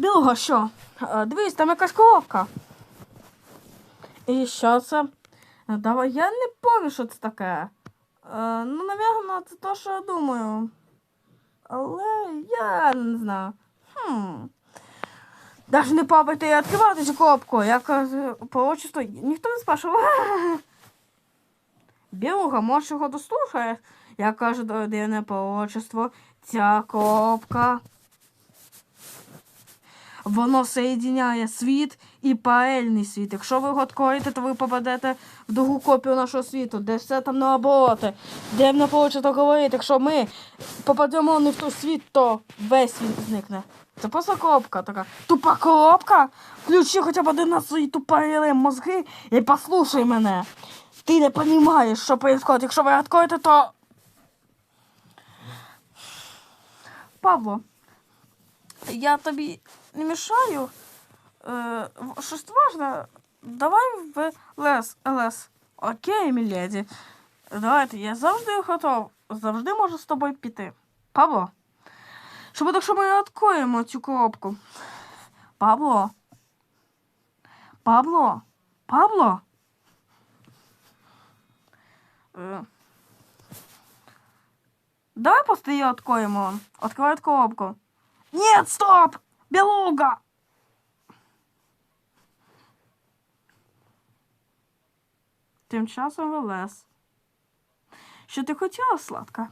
Білого, що? Е, Дивись, там якась коробка. І що це? Е, Давай, я не пам'ятаю, що це таке. Е, ну, напевно, це те, що я думаю. Але я не знаю. Даже не пробуйте відкривати цю коробку. Я кажу, по отчеству ніхто не спрашивав. Білуга, може його дослухаєш? Я кажу до по отчеству. Ця коробка. Воно соєдиняє світ і парельний світ. Якщо ви його відкроєте, то ви попадете в другу копію нашого світу, де все там наобороти, де не вийде говорити. Якщо ми попадемо не в той світ, то весь світ зникне. Це просто коробка така. Тупа коробка. Включи хоча б один на свої тупорили мозги і послухай мене. Ти не розумієш, що відбувається. Якщо ви відкроєте, то. Павло, я тобі не мішаю. Е, в- щось важне. Давай в лес, ЛС. Окей, міледі. Давайте, я завжди готов. Завжди можу з тобою піти. Павло. Що буде, якщо ми відкроємо цю коробку? Павло. Павло. Павло. Е. Давай просто ее откроем. Открывает коробку. Нет, стоп! Белуга! Тим часом Велес. Що ти хотіла, сладка?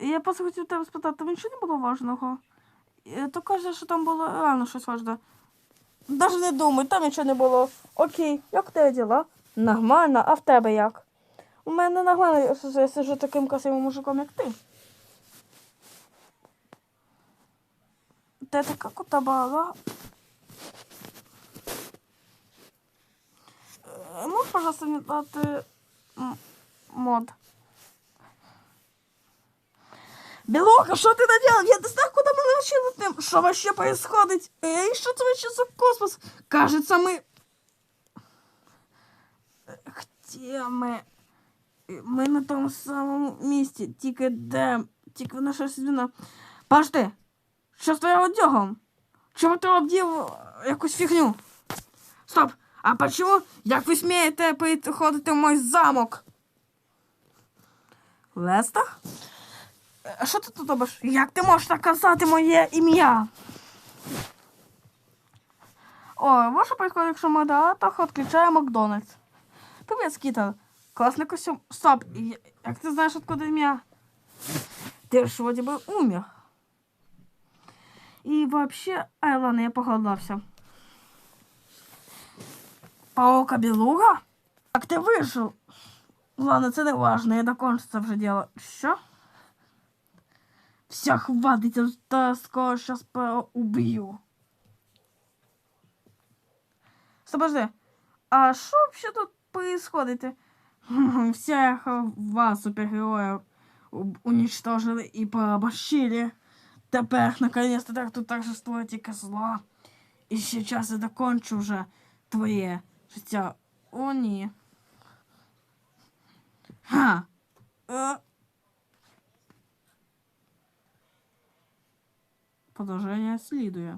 Я просто хотів тебе спитати, там нічого не було важного? Е, То каже, що там було реально щось важне. Даже не думай, там нічого не було. Окей, як в тебе діла? Нормально, а в тебе як? У мене нормально, я сижу таким красивим мужиком, як ти. Ти така кутабала. Е, Можеш, пожалуйста, мені дати м- мод? Белоха, що ти наделал? Я не знаю, куди ми навчили тим. Що вообще происходить? Ей, що це вообще за космос? Кажется, ми... Где ми? Ми на тому самому місці. Тільки де? Тільки вона щось зміна. Пашти, що з твоїм одягом? Чому ти обдів якусь фігню? Стоп! А почему? Як ви смієте приходити в мой замок? Леста? А що ти тут робиш? Як ти можеш так казати моє ім'я? О, ваше приходить, якщо ми да, то відключає Макдональдс. Привіт, Скітер. Класний костюм. Стоп, як ти знаєш, откуда ім'я? Ти ж вроде би умер. І вообще, ай, ладно, я погадався. Паука Белуга? Як ти вижив? Ладно, це не важно, я докончу це вже діло. Що? Все, хватить, я та скоро сейчас убью. Стоп. А що вообще тут происходит? Всех вас, супергероїв, уничтожили і порабощили. Тепер, наконец-то, так тут торжествуєте козла. І сейчас я докончу вже твоє життя. О, ні. Ха. Е. Продовження слідує.